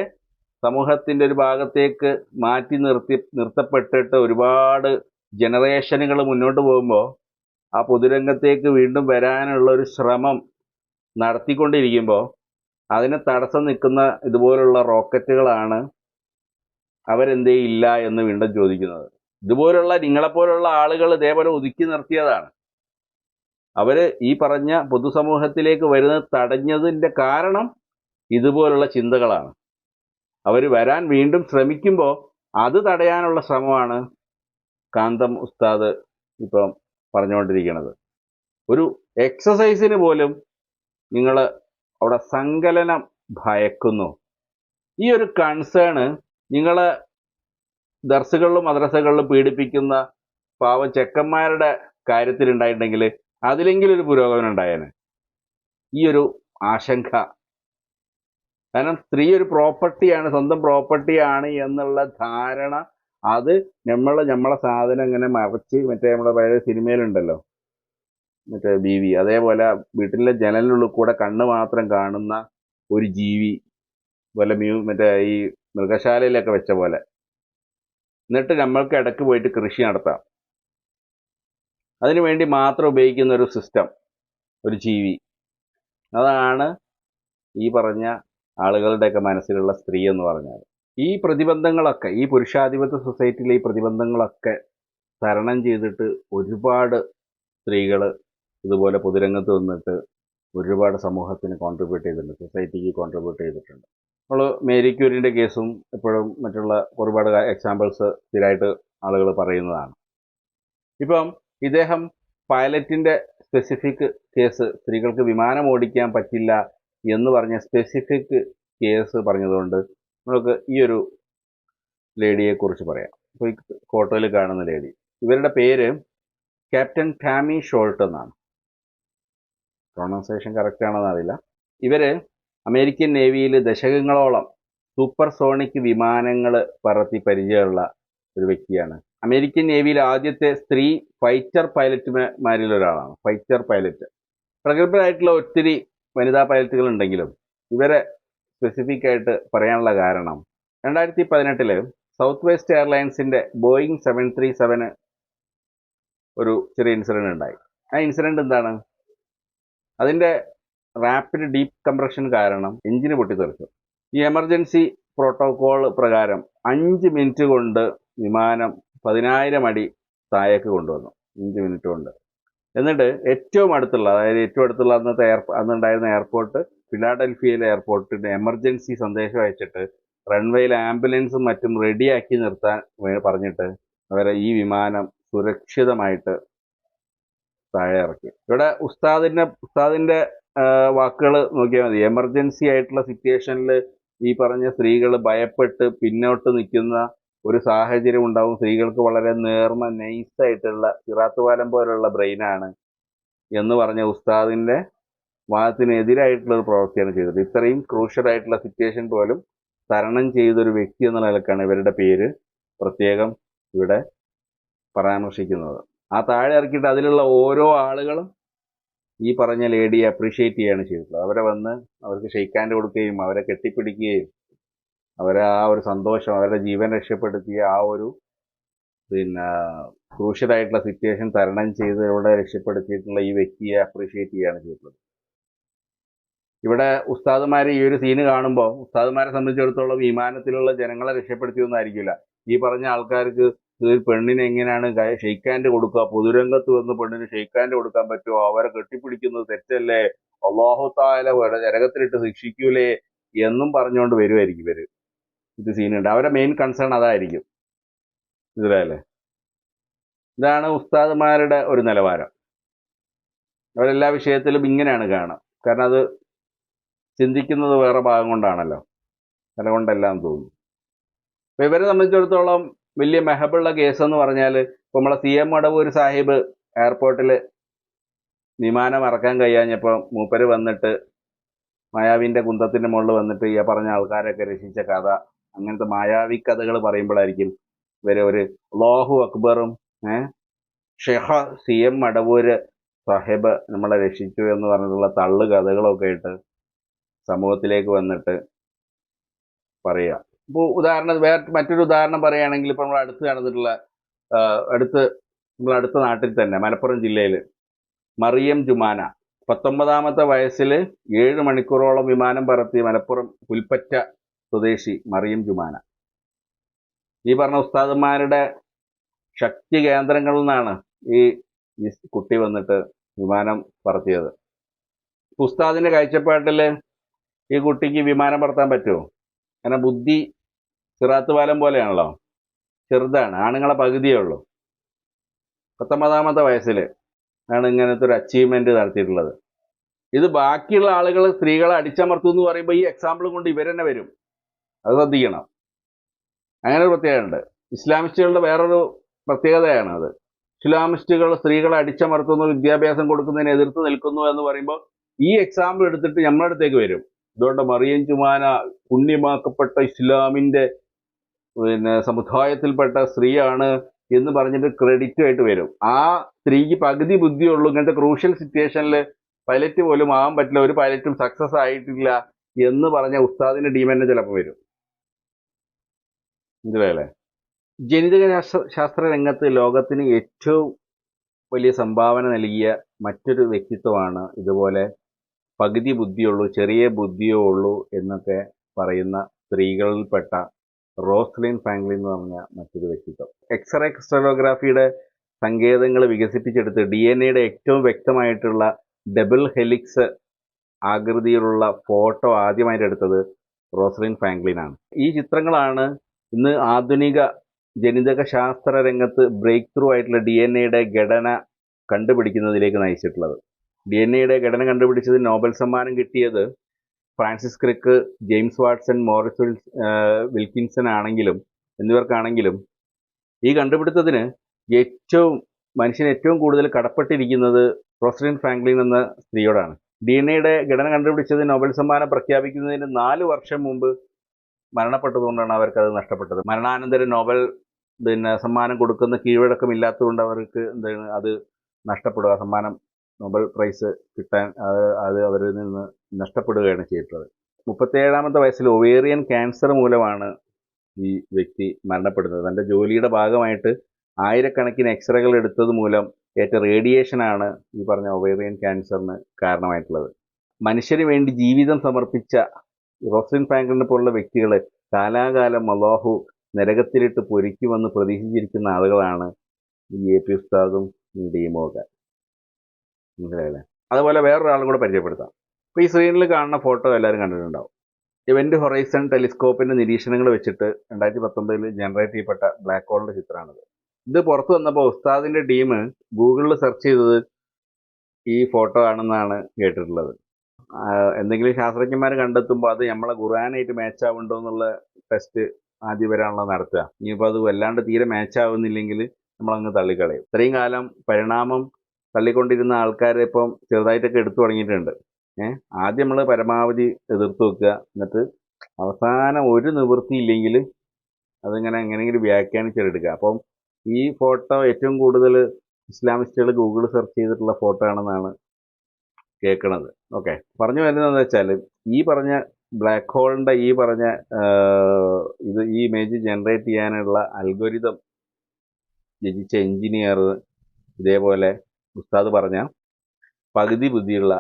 [SPEAKER 1] സമൂഹത്തിന്റെ ഒരു ഭാഗത്തേക്ക് മാറ്റി നിർത്തി നിർത്തപ്പെട്ടിട്ട് ഒരുപാട് ജനറേഷനുകൾ മുന്നോട്ട് പോകുമ്പോൾ ആ പൊതുരംഗത്തേക്ക് വീണ്ടും വരാനുള്ള ഒരു ശ്രമം നടത്തിക്കൊണ്ടിരിക്കുമ്പോൾ അതിന് തടസ്സം നിൽക്കുന്ന ഇതുപോലുള്ള റോക്കറ്റുകളാണ് അവരെന്തേ ഇല്ല എന്ന് വീണ്ടും ചോദിക്കുന്നത്. ഇതുപോലുള്ള നിങ്ങളെപ്പോലുള്ള ആളുകൾ ഇതേപോലെ ഒതുക്കി നിർത്തിയതാണ്. അവർ ഈ പറഞ്ഞ പൊതുസമൂഹത്തിലേക്ക് വരുന്നത് തടഞ്ഞതിന്റെ കാരണം ഇതുപോലുള്ള ചിന്തകളാണ്. അവർ വരാൻ വീണ്ടും ശ്രമിക്കുമ്പോൾ അത് തടയാനുള്ള ശ്രമമാണ് കാന്തം ഉസ്താദ് ഇപ്പം പറഞ്ഞുകൊണ്ടിരിക്കുന്നത്. ഒരു എക്സസൈസിന് പോലും നിങ്ങൾ അവിടെ സങ്കലനം ഭയക്കുന്നു. ഈ ഒരു കൺസേണ് നിങ്ങളെ ദർസുകളിലും മദ്രസകളിലും പീഡിപ്പിക്കുന്ന പാവ ചെക്കന്മാരുടെ കാര്യത്തിലുണ്ടായിട്ടുണ്ടെങ്കിൽ അതിലെങ്കിലും ഒരു പുരോഗമനം ഉണ്ടായേനെ. ഈ ഒരു ആശങ്ക. കാരണം സ്ത്രീ ഒരു പ്രോപ്പർട്ടിയാണ് സ്വന്തം പ്രോപ്പർട്ടിയാണ് എന്നുള്ള ധാരണ അത് നമ്മളെ നമ്മളെ സാധനം ഇങ്ങനെ മറച്ച് മറ്റേ നമ്മുടെ പഴയ സിനിമയിലുണ്ടല്ലോ. മറ്റേ ബീവി. അതേപോലെ വീട്ടിലെ ജനലിനുള്ളിൽ കൂടെ കണ്ണ് മാത്രം കാണുന്ന ഒരു ജീവി. പോലെ മ്യൂ മറ്റേ ഈ മൃഗശാലയിലൊക്കെ വെച്ച പോലെ. എന്നിട്ട് നമ്മൾക്ക് ഇടയ്ക്ക് പോയിട്ട് കൃഷി നടത്താം. അതിനുവേണ്ടി മാത്രം ഉപയോഗിക്കുന്ന ഒരു സിസ്റ്റം ഒരു ജീവി. അതാണ് ഈ പറഞ്ഞ ആളുകളുടെയൊക്കെ മനസ്സിലുള്ള സ്ത്രീ എന്ന് പറഞ്ഞാൽ ഈ പ്രതിബന്ധങ്ങളൊക്കെ ഈ പുരുഷാധിപത്യ സൊസൈറ്റിയിലെ ഈ പ്രതിബന്ധങ്ങളൊക്കെ തരണം ചെയ്തിട്ട് ഒരുപാട് സ്ത്രീകൾ ഇതുപോലെ പൊതുരംഗത്ത് വന്നിട്ട് ഒരുപാട് സമൂഹത്തിന് കോൺട്രിബ്യൂട്ട് ചെയ്തിട്ടുണ്ട് സൊസൈറ്റിക്ക് കോൺട്രിബ്യൂട്ട് ചെയ്തിട്ടുണ്ട്. നമ്മൾ മേരി ക്യൂരിന്റെ കേസും ഇപ്പോഴും മറ്റുള്ള ഒരുപാട് എക്സാമ്പിൾസ് സ്ഥിരമായിട്ട് ആളുകൾ പറയുന്നതാണ്. ഇപ്പം ഇദ്ദേഹം പൈലറ്റിന്റെ സ്പെസിഫിക് കേസ് സ്ത്രീകൾക്ക് വിമാനം ഓടിക്കാൻ പറ്റില്ല എന്ന് പറഞ്ഞ സ്പെസിഫിക് കേസ് പറഞ്ഞതുകൊണ്ട് നമുക്ക് ഈ ഒരു ലേഡിയെ കുറിച്ച് പറയാം. ഇപ്പോൾ ഈ ഫോട്ടോയിൽ കാണുന്ന ലേഡി. ഇവരുടെ പേര് ക്യാപ്റ്റൻ ടാമി ഷോൾട്ട് എന്നാണ്. പ്രൊണൗൺസിയേഷൻ കറക്റ്റ് ആണെന്ന് അറിയില്ല. ഇവർ അമേരിക്കൻ നേവിയിൽ ദശകങ്ങളോളം സൂപ്പർ സോണിക് വിമാനങ്ങൾ പറത്തി പരിചയമുള്ള ഒരു വ്യക്തിയാണ്. അമേരിക്കൻ നേവിയിൽ ആദ്യത്തെ സ്ത്രീ ഫൈറ്റർ പൈലറ്റുമാരിൽ ഒരാളാണ്. ഫൈറ്റർ പൈലറ്റ് പ്രഗത്ഭരായിട്ടുള്ള ഒത്തിരി വനിതാ പൈലറ്റുകൾ ഉണ്ടെങ്കിലും ഇവരെ സ്പെസിഫിക് ആയിട്ട് പറയാനുള്ള കാരണം രണ്ടായിരത്തി പതിനെട്ടിൽ സൗത്ത് വെസ്റ്റ് എയർലൈൻസിന്റെ ബോയിങ് സെവൻ ത്രീ സെവന് ഒരു ചെറിയ ഇൻസിഡന്റ് ഉണ്ടായി. ആ ഇൻസിഡന്റ് എന്താണ്? അതിന്റെ റാപ്പിഡ് ഡീപ്പ് കംപ്രഷൻ കാരണം എഞ്ചിന് പൊട്ടിത്തെറിച്ചു. ഈ എമർജൻസി പ്രോട്ടോകോൾ പ്രകാരം അഞ്ച് മിനിറ്റ് കൊണ്ട് വിമാനം പതിനായിരം അടി താഴേക്ക് കൊണ്ടുവന്നു. അഞ്ച് മിനിറ്റ് കൊണ്ട്. എന്നിട്ട് ഏറ്റവും അടുത്തുള്ള അതായത് ഏറ്റവും അടുത്തുള്ള അന്നത്തെ എയർ അന്നുണ്ടായിരുന്ന എയർപോർട്ട് ഫിലാഡൽഫിയയിലെ എയർപോർട്ടിന്റെ എമർജൻസി സന്ദേശം അയച്ചിട്ട് റൺവേയിൽ ആംബുലൻസും മറ്റും റെഡിയാക്കി നിർത്താൻ പറഞ്ഞിട്ട് അവരെ ഈ വിമാനം സുരക്ഷിതമായിട്ട് താഴെ ഇറക്കി. ഇവിടെ ഉസ്താദിന്റെ ഉസ്താദിന്റെ വാക്കുകൾ നോക്കിയാൽ മതി. എമർജൻസി ആയിട്ടുള്ള സിറ്റുവേഷനിൽ ഈ പറഞ്ഞ സ്ത്രീകൾ ഭയപ്പെട്ട് പിന്നോട്ട് നിൽക്കുന്ന ഒരു സാഹചര്യം ഉണ്ടാവും. സ്ത്രീകൾക്ക് വളരെ നേർമ നൈസ് ആയിട്ടുള്ള സിറാത്ത് പാലം പോലുള്ള ബ്രെയിനാണ് എന്ന് പറഞ്ഞ ഉസ്താദിന്റെ വാദത്തിനെതിരായിട്ടുള്ള ഒരു പ്രവൃത്തിയാണ് ചെയ്തത്. ഇത്രയും ക്രൂഷ്യൽ ആയിട്ടുള്ള സിറ്റുവേഷൻ പോലും തരണം ചെയ്തൊരു വ്യക്തി എന്ന നിലക്കാണ് ഇവരുടെ പേര് പ്രത്യേകം ഇവിടെ പരാമർശിക്കുന്നത്. ആ താഴെ ഇറക്കിയിട്ട് അതിലുള്ള ഓരോ ആളുകളും ഈ പറഞ്ഞ ലേഡിയെ അപ്രീഷിയേറ്റ് ചെയ്യുകയാണ് ചെയ്തിട്ടുള്ളത്. അവരെ വന്ന് അവർക്ക് ഷെയ്ക്ക് ഹാൻഡ് കൊടുക്കുകയും അവരെ കെട്ടിപ്പിടിക്കുകയും അവരെ ആ ഒരു സന്തോഷം അവരുടെ ജീവൻ രക്ഷപ്പെടുത്തിയ ആ ഒരു പിന്നെ ക്രൂഷ്യലായിട്ടുള്ള സിറ്റുവേഷൻ തരണം ചെയ്ത് ഇവിടെ രക്ഷപ്പെടുത്തിയിട്ടുള്ള ഈ വ്യക്തിയെ അപ്രീഷിയേറ്റ് ചെയ്യുകയാണ് ചെയ്തിട്ടുള്ളത്. ഇവിടെ ഉസ്താദുമാർ ഈ ഒരു സീന് കാണുമ്പോൾ ഉസ്താദുമാരെ സംബന്ധിച്ചിടത്തോളം വിമാനത്തിലുള്ള ജനങ്ങളെ രക്ഷപ്പെടുത്തിയൊന്നും ആയിരിക്കില്ല. ഈ പറഞ്ഞ ആൾക്കാർക്ക് ഒരു പെണ്ണിനെ എങ്ങനെയാണ് ഷെയ്ക്ക് ഹാൻഡ് കൊടുക്കുക? പൊതുരംഗത്ത് വന്ന് പെണ്ണിന് ഷെയ്ക്ക് ഹാൻഡ് കൊടുക്കാൻ പറ്റുമോ? അവരെ കെട്ടിപ്പിടിക്കുന്നത് തെറ്റല്ലേ? അള്ളാഹു താല നരകത്തിലിട്ട് ശിക്ഷിക്കൂലേ? എന്നും പറഞ്ഞുകൊണ്ട് വരുമായിരിക്കും ഇവർ. ഇത് സീനുണ്ട് അവരെ മെയിൻ കൺസേൺ അതായിരിക്കും. ഇതിലല്ലേ ഇതാണ് ഉസ്താദുമാരുടെ ഒരു നിലവാരം. അവരെല്ലാ വിഷയത്തിലും ഇങ്ങനെയാണ് കാണുക കാരണം അത് ചിന്തിക്കുന്നത് വേറെ ഭാഗം കൊണ്ടാണല്ലോ. തല എന്ന് തോന്നുന്നു അപ്പം ഇവരെ സംബന്ധിച്ചിടത്തോളം വലിയ മെഹബുള്ള കേസ് എന്ന് പറഞ്ഞാൽ നമ്മളെ സി എം മടവൂർ സാഹിബ് എയർപോർട്ടിൽ വിമാനം ഇറക്കാൻ കഴിയാഞ്ഞപ്പോൾ മൂപ്പര് വന്നിട്ട് മായാവിന്റെ കുന്തത്തിന്റെ മുകളിൽ വന്നിട്ട് ഈ പറഞ്ഞ ആൾക്കാരൊക്കെ രക്ഷിച്ച കഥ. അങ്ങനത്തെ മായാവി കഥകൾ പറയുമ്പോഴായിരിക്കും ഇവർ ഒരു ലോഹു അക്ബറും ഏഹ് ഷെഹ സി എം മടവൂര് സാഹിബ് നമ്മളെ രക്ഷിച്ചു എന്ന് പറഞ്ഞിട്ടുള്ള തള്ളു കഥകളൊക്കെ ഇട്ട് സമൂഹത്തിലേക്ക് വന്നിട്ട് പറയുക ഇപ്പോൾ ഉദാഹരണം വേറെ മറ്റൊരു ഉദാഹരണം പറയുകയാണെങ്കിൽ ഇപ്പോൾ നമ്മൾ അടുത്ത് നടന്നിട്ടുള്ള അടുത്ത് നമ്മൾ അടുത്ത നാട്ടിൽ തന്നെ മലപ്പുറം ജില്ലയിൽ മറിയം ജുമാന. പത്തൊമ്പതാമത്തെ വയസ്സിൽ ഏഴ് മണിക്കൂറോളം വിമാനം പറത്തി മലപ്പുറം പുൽപ്പറ്റ സ്വദേശി മറിയം ജുമാന. ഈ പറഞ്ഞ ഉസ്താദന്മാരുടെ ശക്തി കേന്ദ്രങ്ങളിൽ നിന്നാണ് ഈ കുട്ടി വന്നിട്ട് വിമാനം പറത്തിയത്. ഉസ്താദിന്റെ കാഴ്ചപ്പാട്ടിൽ ഈ കുട്ടിക്ക് വിമാനം പറത്താൻ പറ്റുമോ? കാരണം ബുദ്ധി സിറാത്ത് പാലം പോലെയാണല്ലോ? ചെറുതാണ്. ആണുങ്ങളെ പകുതിയേ ഉള്ളൂ. പത്തൊമ്പതാമത്തെ വയസ്സിൽ ആണ് ഇങ്ങനത്തെ ഒരു അച്ചീവ്മെന്റ് നടത്തിയിട്ടുള്ളത്. ഇത് ബാക്കിയുള്ള ആളുകൾ സ്ത്രീകളെ അടിച്ചമർത്തും എന്ന് പറയുമ്പോൾ ഈ എക്സാമ്പിൾ കൊണ്ട് ഇവരെന്നെ വരും. അത് ശ്രദ്ധിക്കണം. അങ്ങനെ ഒരു പ്രത്യേകതയുണ്ട് ഇസ്ലാമിസ്റ്റുകളുടെ വേറൊരു പ്രത്യേകതയാണ് അത്. ഇസ്ലാമിസ്റ്റുകൾ സ്ത്രീകളെ അടിച്ചമർത്തുന്നു വിദ്യാഭ്യാസം കൊടുക്കുന്നതിന് എതിർത്ത് നിൽക്കുന്നു എന്ന് പറയുമ്പോൾ ഈ എക്സാമ്പിൾ എടുത്തിട്ട് നമ്മളടുത്തേക്ക് വരും. അതുകൊണ്ട് മറിയം ചുമാന പുണ്യമാക്കപ്പെട്ട ഇസ്ലാമിന്റെ പിന്നെ സമുദായത്തിൽപ്പെട്ട സ്ത്രീയാണ് എന്ന് പറഞ്ഞിട്ട് ക്രെഡിറ്റ് ആയിട്ട് വരും. ആ സ്ത്രീക്ക് പകുതി ബുദ്ധിയുള്ളൂ. ഇങ്ങനത്തെ ക്രൂഷ്യൽ സിറ്റുവേഷനിൽ പൈലറ്റ് പോലും ആവാൻ പറ്റില്ല. ഒരു പൈലറ്റും സക്സസ് ആയിട്ടില്ല എന്ന് പറഞ്ഞ ഉസ്താദിന്റെ ടീം ചിലപ്പോൾ വരും. മനസ്സിലായല്ലേ? ജനിതക ശാസ്ത്ര ശാസ്ത്ര രംഗത്ത് ലോകത്തിന് ഏറ്റവും വലിയ സംഭാവന നൽകിയ മറ്റൊരു വ്യക്തിത്വമാണ് ഇതുപോലെ പകുതി ബുദ്ധിയുള്ളൂ ചെറിയ ബുദ്ധിയേ ഉള്ളൂ എന്നൊക്കെ പറയുന്ന സ്ത്രീകളിൽപ്പെട്ട റോസ്ലിൻ ഫ്രാങ്ക്ലിൻ എന്ന് പറഞ്ഞ മറ്റൊരു വ്യക്തിത്വം. എക്സ്റേ ക്രിസ്റ്റലോഗ്രാഫിയുടെ സങ്കേതങ്ങൾ വികസിപ്പിച്ചെടുത്ത് ഡി എൻ എയുടെ ഏറ്റവും വ്യക്തമായിട്ടുള്ള ഡബിൾ ഹെലിക്സ് ആകൃതിയിലുള്ള ഫോട്ടോ ആദ്യമായിട്ട് എടുത്തത് റോസ്ലിൻ ഫ്രാങ്ക്ലിൻ ആണ്. ഈ ചിത്രങ്ങളാണ് ഇന്ന് ആധുനിക ജനിതക ശാസ്ത്ര രംഗത്ത് ബ്രേക്ക് ത്രൂ ആയിട്ടുള്ള ഡി എൻ എയുടെ ഘടന കണ്ടുപിടിക്കുന്നതിലേക്ക് നയിച്ചിട്ടുള്ളത്. ഡി എൻ എയുടെ ഘടന കണ്ടുപിടിച്ചത് നോബൽ സമ്മാനം കിട്ടിയത് Francis Crick James Watson Maurice Wil Wilkinson ആണെങ്കിലും എന്നിവർക്കാണെങ്കിലും ഈ കണ്ടുപിടുത്തത്തിന് ഏറ്റവും മനുഷ്യൻ ഏറ്റവും കൂടുതൽ കടപ്പെട്ടിരിക്കുന്നത് റോസ്ലിൻ ഫ്രാങ്ക്ലിൻ എന്ന സ്ത്രീയോടാണ്. ഡി എൻ എയുടെ ഘടന കണ്ടുപിടിച്ചത് നോബൽ സമ്മാനം പ്രഖ്യാപിക്കുന്നതിന് നാല് വർഷം മുമ്പ് മരണപ്പെട്ടതുകൊണ്ടാണ് അവർക്ക് അത് നഷ്ടപ്പെട്ടത്. മരണാനന്തര നോബൽ പിന്നെ സമ്മാനം കൊടുക്കുന്ന കീഴ്വഴക്കം ഇല്ലാത്തതുകൊണ്ട് അവർക്ക് എന്താണ് അത് നഷ്ടപ്പെടുക. സമ്മാനം നോബൽ പ്രൈസ് കിട്ടാൻ അത് അവരിൽ നിന്ന് നഷ്ടപ്പെടുകയാണ് ചെയ്തിട്ടുള്ളത്. മുപ്പത്തേഴാമത്തെ വയസ്സിൽ ഒവേറിയൻ ക്യാൻസർ മൂലമാണ് ഈ വ്യക്തി മരണപ്പെടുന്നത്. തന്റെ ജോലിയുടെ ഭാഗമായിട്ട് ആയിരക്കണക്കിന് എക്സ്റേകൾ എടുത്തത് മൂലം ഏറ്റ റേഡിയേഷനാണ് ഈ പറഞ്ഞ ഒവേറിയൻ ക്യാൻസറിന് കാരണമായിട്ടുള്ളത്. മനുഷ്യന് വേണ്ടി ജീവിതം സമർപ്പിച്ച റോസ്ലിൻ ഫ്രാങ്കലിനെ പോലുള്ള വ്യക്തികൾ കാലാകാലം അള്ളാഹു നരകത്തിലിട്ട് പൊരിക്കുമെന്ന് പ്രതീക്ഷിച്ചിരിക്കുന്ന ആളുകളാണ് ഈ എ പി ഉസ്താദും ഡീമും ഒക്കെ മനസ്സിലായില്ലേ? അതുപോലെ വേറൊരാളും കൂടെ പരിചയപ്പെടുത്താം. ഈ സ്ക്രീനിൽ കാണുന്ന ഫോട്ടോ എല്ലാവരും കണ്ടിട്ടുണ്ടാവും. ഇവന്റ് ഹൊറൈസൺ ടെലിസ്കോപ്പിന്റെ നിരീക്ഷണങ്ങൾ വെച്ചിട്ട് രണ്ടായിരത്തി പത്തൊമ്പതിൽ ജനറേറ്റ് ചെയ്യപ്പെട്ട ബ്ലാക്ക് ഹോളിന്റെ ചിത്രമാണിത്. ഇത് പുറത്തു വന്നപ്പോൾ ഉസ്താദിന്റെ ടീം ഗൂഗിളിൽ സെർച്ച് ചെയ്തത് ഈ ഫോട്ടോ ആണെന്നാണ് കേട്ടിട്ടുള്ളത്. എന്തെങ്കിലും ശാസ്ത്രജ്ഞന്മാർ കണ്ടെത്തുമ്പോൾ അത് നമ്മളെ ഖുർആാനായിട്ട് മാച്ച് ആവുന്നുണ്ടോ എന്നുള്ള ടെസ്റ്റ് ആദ്യം വരാനുള്ള നടത്തുക. ഇനിയിപ്പോൾ അത് വല്ലാണ്ട് തീരെ മാച്ച് ആവുന്നില്ലെങ്കിൽ നമ്മളങ്ങ് തള്ളിക്കളയും. ഇത്രയും കാലം പരിണാമം തള്ളിക്കൊണ്ടിരുന്ന ആൾക്കാരെ ഇപ്പം ചെറുതായിട്ടൊക്കെ എടുത്തു തുടങ്ങിയിട്ടുണ്ട്. ഏഹ് ആദ്യം നമ്മൾ പരമാവധി എതിർത്ത് വെക്കുക. എന്നിട്ട് അവസാനം ഒരു നിവൃത്തി ഇല്ലെങ്കിൽ അതിങ്ങനെ എങ്ങനെയെങ്കിലും വ്യാഖ്യാനിച്ചെടുക്കുക അപ്പം ഈ ഫോട്ടോ ഏറ്റവും കൂടുതൽ ഇസ്ലാമിസ്റ്റുകൾ ഗൂഗിൾ സെർച്ച് ചെയ്തിട്ടുള്ള ഫോട്ടോ ആണെന്നാണ് കേൾക്കണത്. ഓക്കെ. പറഞ്ഞു വരുന്നതെന്ന് വെച്ചാൽ ഈ പറഞ്ഞ ബ്ലാക്ക് ഹോളിന്റെ ഈ പറഞ്ഞ ഇത് ഈ ഇമേജ് ജനറേറ്റ് ചെയ്യാനുള്ള അൽഗോരിതം രചിച്ച എഞ്ചിനീയർ ഇതേപോലെ ഉസ്താദ് പറഞ്ഞ പകുതി ബുദ്ധിയുള്ള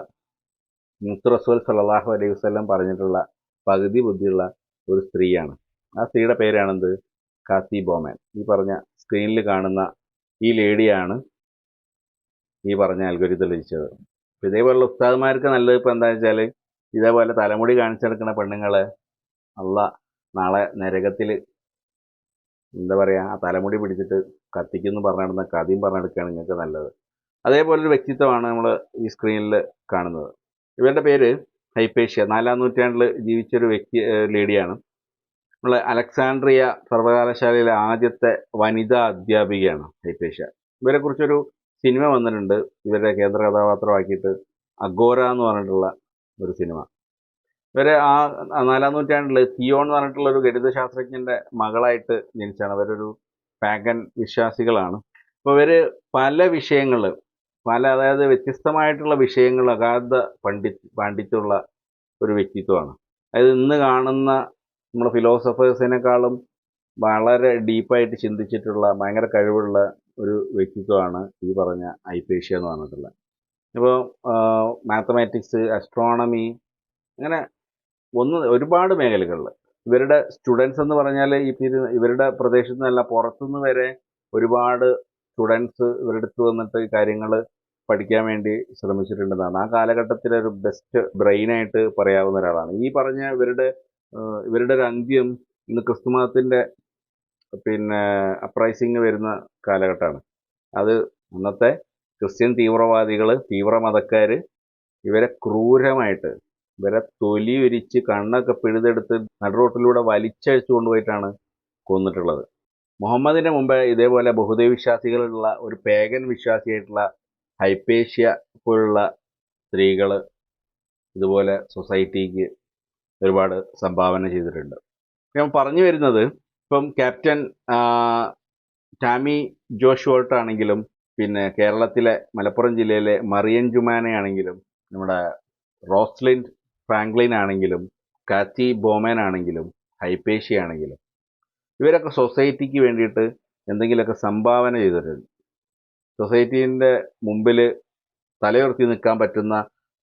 [SPEAKER 1] മുത്ത് റസൂൽ സല്ലല്ലാഹു അലൈഹി വസ്ലം പറഞ്ഞിട്ടുള്ള പകുതി ബുദ്ധിയുള്ള ഒരു സ്ത്രീയാണ്. ആ സ്ത്രീയുടെ പേരാണെന്ത്? കാത്തി ബോമാൻ. ഈ പറഞ്ഞ സ്ക്രീനിൽ കാണുന്ന ഈ ലേഡിയാണ് ഈ പറഞ്ഞ അൽഗോരിതം ലഭിച്ചത്. ഇതേപോലുള്ള ഉസ്താദ്മാർക്ക് നല്ലത് ഇപ്പോൾ എന്താ വെച്ചാൽ ഇതേപോലെ തലമുടി കാണിച്ചെടുക്കുന്ന പെണ്ണുങ്ങളെ അല്ല നാളെ നരകത്തിൽ എന്താ പറയുക ആ തലമുടി പിടിച്ചിട്ട് കത്തിക്കുന്നു പറഞ്ഞിടുന്ന കഥയും പറഞ്ഞെടുക്കുകയാണ് നിങ്ങൾക്ക് നല്ലത്. അതേപോലെ ഒരു വ്യക്തിത്വമാണ് നമ്മൾ ഈ സ്ക്രീനിൽ കാണുന്നത്. ഇവരുടെ പേര് ഹൈപ്പേഷ്യ. നാലാം നൂറ്റാണ്ടിൽ ജീവിച്ചൊരു വ്യക്തി ലേഡിയാണ്. നമ്മൾ അലക്സാണ്ട്രിയ സർവകലാശാലയിലെ ആദ്യത്തെ വനിതാ അധ്യാപികയാണ് ഹൈപ്പേഷ്യ. ഇവരെ കുറിച്ചൊരു സിനിമ വന്നിട്ടുണ്ട്. ഇവരുടെ കേന്ദ്ര കഥാപാത്രമാക്കിയിട്ട് അഗോര എന്ന് പറഞ്ഞിട്ടുള്ള ഒരു സിനിമ. ഇവരെ ആ നാലാം നൂറ്റാണ്ടിൽ തിയോൺ എന്ന് പറഞ്ഞിട്ടുള്ള ഒരു ഗണിതശാസ്ത്രജ്ഞന്റെ മകളായിട്ട് ജനിച്ചാണ്. അവരൊരു പാഗൻ വിശ്വാസികളാണ്. അപ്പോൾ ഇവർ പല വിഷയങ്ങൾ പല അതായത് വ്യത്യസ്തമായിട്ടുള്ള വിഷയങ്ങൾ അഗാധ പണ്ഡി പാണ്ഡിത്യമുള്ള ഒരു വ്യക്തിത്വമാണ്. അതായത് ഇന്ന് കാണുന്ന നമ്മുടെ ഫിലോസഫേഴ്സിനേക്കാളും വളരെ ഡീപ്പായിട്ട് ചിന്തിച്ചിട്ടുള്ള ഭയങ്കര കഴിവുള്ള ഒരു വ്യക്തിത്വമാണ് ഈ പറഞ്ഞ ഐപേഷ്യ എന്ന് പറഞ്ഞിട്ടുള്ളത് ഇപ്പോൾ മാത്തമാറ്റിക്സ് അസ്ട്രോണമി അങ്ങനെ ഒന്ന് ഒരുപാട് മേഖലകളിൽ ഇവരുടെ സ്റ്റുഡൻസ് എന്ന് പറഞ്ഞാൽ ഇവരുടെ പ്രദേശത്തു നിന്നല്ല പുറത്തുനിന്ന് വരെ ഒരുപാട് സ്റ്റുഡൻസ് ഇവരുടെ അടുത്ത് വന്നിട്ട് കാര്യങ്ങൾ പഠിക്കാൻ വേണ്ടി ശ്രമിച്ചിട്ടുണ്ടെന്നാണ്. ആ കാലഘട്ടത്തിലെ ഒരു ബെസ്റ്റ് ബ്രെയിനായിട്ട് പറയാവുന്ന ഒരാളാണ്. ഈ പറഞ്ഞ ഇവരുടെ ഇവരുടെ ഒരു അന്ത്യം ഇന്ന് ക്രിസ്തുമതത്തിന്റെ പിന്നെ അപ്രൈസിങ് വരുന്ന കാലഘട്ടമാണ്. അത് അന്നത്തെ ക്രിസ്ത്യൻ തീവ്രവാദികൾ തീവ്രമതക്കാർ ഇവരെ ക്രൂരമായിട്ട് ഇവരെ തൊലി ഒരിച്ച് കണ്ണൊക്കെ പിഴുതെടുത്ത് നടുറോട്ടിലൂടെ വലിച്ചഴിച്ചു കൊണ്ടുപോയിട്ടാണ് കൊന്നിട്ടുള്ളത്. മുഹമ്മദിന്റെ മുമ്പ് ഇതേപോലെ ബഹുദൈവ വിശ്വാസികളുള്ള ഒരു പേഗൻ വിശ്വാസിയായിട്ടുള്ള ഹൈപ്പേഷ്യ പോലുള്ള സ്ത്രീകൾ ഇതുപോലെ സൊസൈറ്റിക്ക് ഒരുപാട് സംഭാവന ചെയ്തിട്ടുണ്ട്. ഞാൻ പറഞ്ഞു വരുന്നത് ഇപ്പം ക്യാപ്റ്റൻ ടാമി ജോഷ് വോൾട്ട് ആണെങ്കിലും പിന്നെ കേരളത്തിലെ മലപ്പുറം ജില്ലയിലെ മറിയൻ ജുമാനയാണെങ്കിലും നമ്മുടെ റോസ്ലിൻ ഫ്രാങ്ക്ലിൻ ആണെങ്കിലും കാത്തി ബോമൻ ആണെങ്കിലും ഹൈപ്പേഷ്യ ആണെങ്കിലും ഇവരൊക്കെ സൊസൈറ്റിക്ക് വേണ്ടിയിട്ട് എന്തെങ്കിലുമൊക്കെ സംഭാവന ചെയ്തിട്ടുണ്ട്. സൊസൈറ്റീന്റെ മുമ്പിൽ തലയുർത്തി നിൽക്കാൻ പറ്റുന്ന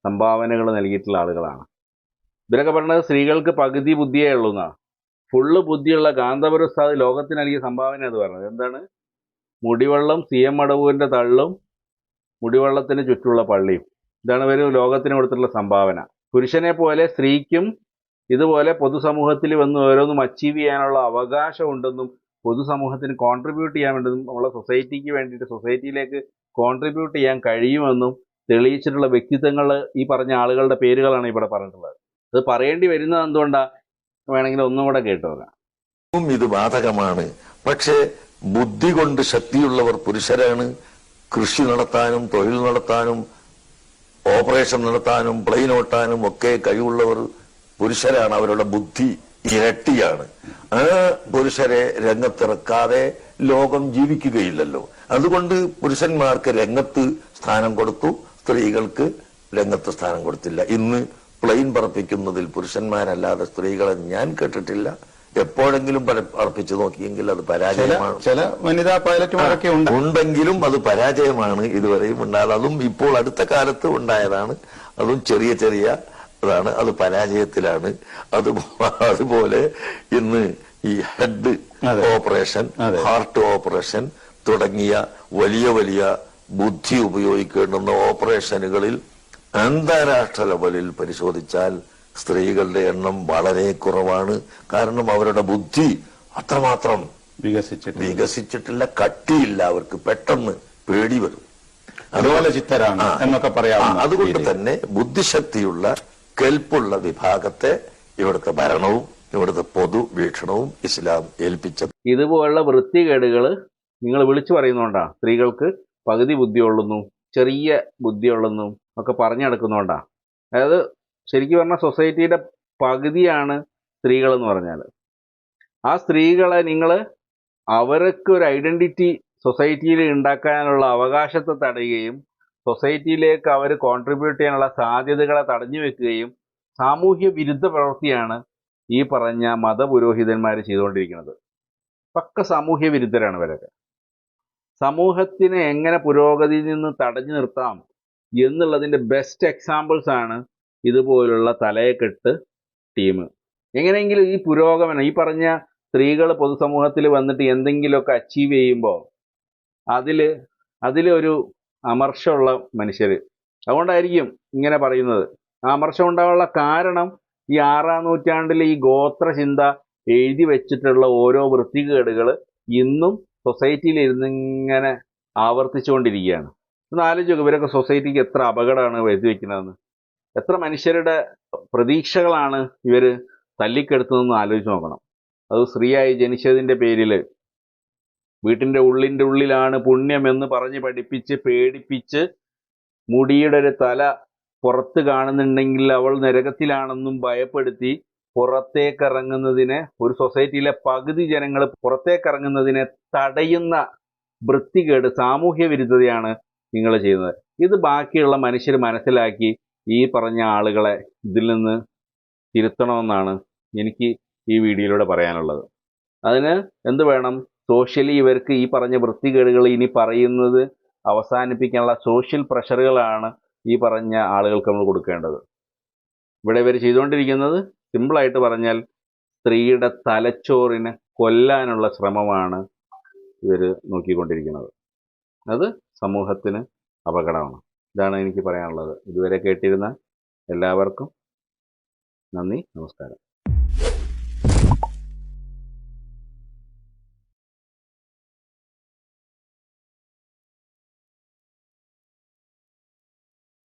[SPEAKER 1] സംഭാവനകൾ നൽകിയിട്ടുള്ള ആളുകളാണ്. ഇവരൊക്കെ പറഞ്ഞത് സ്ത്രീകൾക്ക് പകുതി ബുദ്ധിയേ ഉള്ളൂ എന്നാ. ഫുള്ള് ബുദ്ധിയുള്ള കാന്തപുര ഉസ്താദ് ലോകത്തിന് നൽകിയ സംഭാവന എന്ന് പറഞ്ഞത് എന്താണ്? മുടിവെള്ളം സി എം അടവുവിന്റെ തള്ളും മുടിവെള്ളത്തിന് ചുറ്റുമുള്ള പള്ളിയും. ഇതാണ് ഇവർ ലോകത്തിന് കൊടുത്തിട്ടുള്ള സംഭാവന. പുരുഷനെ പോലെ സ്ത്രീക്കും ഇതുപോലെ പൊതുസമൂഹത്തിൽ വന്ന് ഓരോന്നും അച്ചീവ് ചെയ്യാനുള്ള അവകാശം ഉണ്ടെന്നും പൊതുസമൂഹത്തിന് കോൺട്രിബ്യൂട്ട് ചെയ്യാൻ വേണ്ടതും നമ്മളെ സൊസൈറ്റിക്ക് വേണ്ടിയിട്ട് സൊസൈറ്റിയിലേക്ക് കോൺട്രിബ്യൂട്ട് ചെയ്യാൻ കഴിയുമെന്നും തെളിയിച്ചിട്ടുള്ള വ്യക്തിത്വങ്ങൾ ഈ പറഞ്ഞ ആളുകളുടെ പേരുകളാണ് ഇവിടെ പറഞ്ഞിട്ടുള്ളത്. അത് പറയേണ്ടി വരുന്നത് എന്തുകൊണ്ടാണ് വേണമെങ്കിൽ ഒന്നും കൂടെ കേട്ടു നോക്കാം.
[SPEAKER 2] ഇത് ബാധകമാണ്. പക്ഷേ ബുദ്ധി കൊണ്ട് ശക്തിയുള്ളവർ പുരുഷരാണ്. കൃഷി നടത്താനും തൊഴിൽ നടത്താനും ഓപ്പറേഷൻ നടത്താനും പ്ലെയിൻ ഓട്ടാനും ഒക്കെ കഴിവുള്ളവർ പുരുഷരാണ് അവരുടെ ബുദ്ധി ഇരട്ടിയാണ്. ആ പുരുഷരെ രംഗത്തിറക്കാതെ ലോകം ജീവിക്കുകയില്ലല്ലോ. അതുകൊണ്ട് പുരുഷന്മാർക്ക് രംഗത്ത് സ്ഥാനം കൊടുത്തു സ്ത്രീകൾക്ക് രംഗത്ത് സ്ഥാനം കൊടുത്തില്ല. ഇന്ന് പ്ലെയിൻ പറപ്പിക്കുന്നതിൽ പുരുഷന്മാരല്ലാതെ സ്ത്രീകളെ ഞാൻ കേട്ടിട്ടില്ല. എപ്പോഴെങ്കിലും അർപ്പിച്ചു നോക്കിയെങ്കിൽ അത് പരാജയമാണ്.
[SPEAKER 3] ചില വനിതാ പൈലറ്റുമാരൊക്കെ ഉണ്ട്.
[SPEAKER 2] ഉണ്ടെങ്കിലും അത് പരാജയമാണ് ഇതുവരെയും ഉണ്ടായത്. അതും ഇപ്പോൾ അടുത്ത കാലത്ത് ഉണ്ടായതാണ്. അതും ചെറിയ ചെറിയ അതാണ് അത് പരാജയത്തിലാണ്. അത് അതുപോലെ ഇന്ന് ഈ ഹെഡ് ഓപ്പറേഷൻ ഹാർട്ട് ഓപ്പറേഷൻ തുടങ്ങിയ വലിയ വലിയ ബുദ്ധി ഉപയോഗിക്കേണ്ടുന്ന ഓപ്പറേഷനുകളിൽ അന്താരാഷ്ട്ര ലെവലിൽ പരിശോധിച്ചാൽ സ്ത്രീകളുടെ എണ്ണം വളരെ കുറവാണ്. കാരണം അവരുടെ ബുദ്ധി അത്രമാത്രം
[SPEAKER 3] വികസിച്ചിട്ട്
[SPEAKER 2] വികസിച്ചിട്ടില്ല. കട്ടിയില്ല. അവർക്ക് പെട്ടെന്ന് പേടി വരും.
[SPEAKER 3] അതുപോലെ ചിത്തരാണ് എന്നൊക്കെ പറയാം
[SPEAKER 2] അതുകൊണ്ട് തന്നെ ബുദ്ധിശക്തിയുള്ള കെൽപ്പുള്ള വിഭാഗത്തെ ഇവിടുത്തെ ഭരണവും ഇവിടുത്തെ പൊതുവീക്ഷണവും ഇസ്ലാം ഏൽപ്പിച്ചത്
[SPEAKER 1] ഇതുപോലുള്ള വൃത്തികേടുകൾ നിങ്ങൾ വിളിച്ചു പറയുന്നോണ്ടാ? സ്ത്രീകൾക്ക് പകുതി ബുദ്ധിയുള്ളെന്നും ചെറിയ ബുദ്ധിയുള്ളെന്നും ഒക്കെ പറഞ്ഞു നടക്കുന്നോണ്ടാ? അതായത് ശരിക്കും പറഞ്ഞാൽ സൊസൈറ്റിയുടെ പകുതിയാണ് സ്ത്രീകൾ എന്ന് പറഞ്ഞാൽ ആ സ്ത്രീകളെ നിങ്ങൾ അവർക്ക് ഒരു ഐഡന്റിറ്റി സൊസൈറ്റിയിൽ ഉണ്ടാക്കാനുള്ള അവകാശത്തെ തടയുകയും സൊസൈറ്റിയിലേക്ക് അവർ കോൺട്രിബ്യൂട്ട് ചെയ്യാനുള്ള സാധ്യതകളെ തടഞ്ഞു വെക്കുകയും സാമൂഹ്യ വിരുദ്ധ പ്രവൃത്തിയാണ് ഈ പറഞ്ഞ മതപുരോഹിതന്മാർ ചെയ്തുകൊണ്ടിരിക്കുന്നത്. പക്ക സാമൂഹ്യ വിരുദ്ധരാണ് ഇവരൊക്കെ. സമൂഹത്തിനെ എങ്ങനെ പുരോഗതിയിൽ നിന്ന് തടഞ്ഞു നിർത്താം എന്നുള്ളതിന്റെ ബെസ്റ്റ് എക്സാമ്പിൾസ് ആണ് ഇതുപോലുള്ള തലയെക്കെട്ട് ടീം. എങ്ങനെയെങ്കിലും ഈ പുരോഗമനം ഈ പറഞ്ഞ സ്ത്രീകൾ പൊതുസമൂഹത്തിൽ വന്നിട്ട് എന്തെങ്കിലുമൊക്കെ അച്ചീവ് ചെയ്യുമ്പോൾ അതിൽ അതിലൊരു അമർഷമുള്ള മനുഷ്യർ അതുകൊണ്ടായിരിക്കും ഇങ്ങനെ പറയുന്നത്. അമർഷം ഉണ്ടാകാനുള്ള കാരണം ഈ ആറാം നൂറ്റാണ്ടിലെ ഈ ഗോത്ര ചിന്ത എഴുതി വെച്ചിട്ടുള്ള ഓരോ വൃത്തികേടുകൾ ഇന്നും സൊസൈറ്റിയിൽ ഇരുന്നിങ്ങനെ ആവർത്തിച്ചുകൊണ്ടിരിക്കുകയാണ്. ഒന്ന് ആലോചിച്ച് നോക്ക് ഇവരൊക്കെ സൊസൈറ്റിക്ക് എത്ര അപകടമാണ് വരുത്തി വെക്കുന്നതെന്ന് എത്ര മനുഷ്യരുടെ പ്രതീക്ഷകളാണ് ഇവർ തല്ലിക്കെടുത്തതെന്ന് ആലോചിച്ച് നോക്കണം. അത് സ്ത്രീയായി ജനിച്ചതിന്റെ പേരിൽ വീട്ടിന്റെ ഉള്ളിന്റെ ഉള്ളിലാണ് പുണ്യമെന്ന് പറഞ്ഞ് പഠിപ്പിച്ച് പേടിപ്പിച്ച് മുടിയുടെ ഒരു തല പുറത്ത് കാണുന്നുണ്ടെങ്കിൽ അവൾ നരകത്തിലാണെന്നും ഭയപ്പെടുത്തി പുറത്തേക്ക് ഇറങ്ങുന്നതിനെ ഒരു സൊസൈറ്റിയിലെ പകുതി ജനങ്ങൾ പുറത്തേക്ക് ഇറങ്ങുന്നതിനെ തടയുന്ന വൃത്തികേട് സാമൂഹ്യ വിരുദ്ധതയാണ് നിങ്ങൾ ചെയ്യുന്നത്. ഇത് ബാക്കിയുള്ള മനുഷ്യർ മനസ്സിലാക്കി ഈ പറഞ്ഞ ആളുകളെ ഇതിൽ നിന്ന് തിരുത്തണമെന്നാണ് എനിക്ക് ഈ വീഡിയോയിലൂടെ പറയാനുള്ളത്. അതിന് എന്ത് വേണം? സോഷ്യലി ഇവർക്ക് ഈ പറഞ്ഞ വൃത്തികേടുകൾ ഇനി പറയുന്നത് അവസാനിപ്പിക്കാനുള്ള സോഷ്യൽ പ്രഷറുകളാണ് ഈ പറഞ്ഞ ആളുകൾക്ക് നമ്മൾ കൊടുക്കേണ്ടത്. ഇവിടെ ഇവർ ചെയ്തുകൊണ്ടിരിക്കുന്നത് സിമ്പിളായിട്ട് പറഞ്ഞാൽ സ്ത്രീയുടെ തലച്ചോറിനെ കൊല്ലാനുള്ള ശ്രമമാണ് ഇവർ നോക്കിക്കൊണ്ടിരിക്കുന്നത്. അത് സമൂഹത്തിന് അപകടമാണ്. ഇതാണ് എനിക്ക് പറയാനുള്ളത്. ഇതുവരെ കേട്ടിരുന്ന എല്ലാവർക്കും നന്ദി നമസ്കാരം.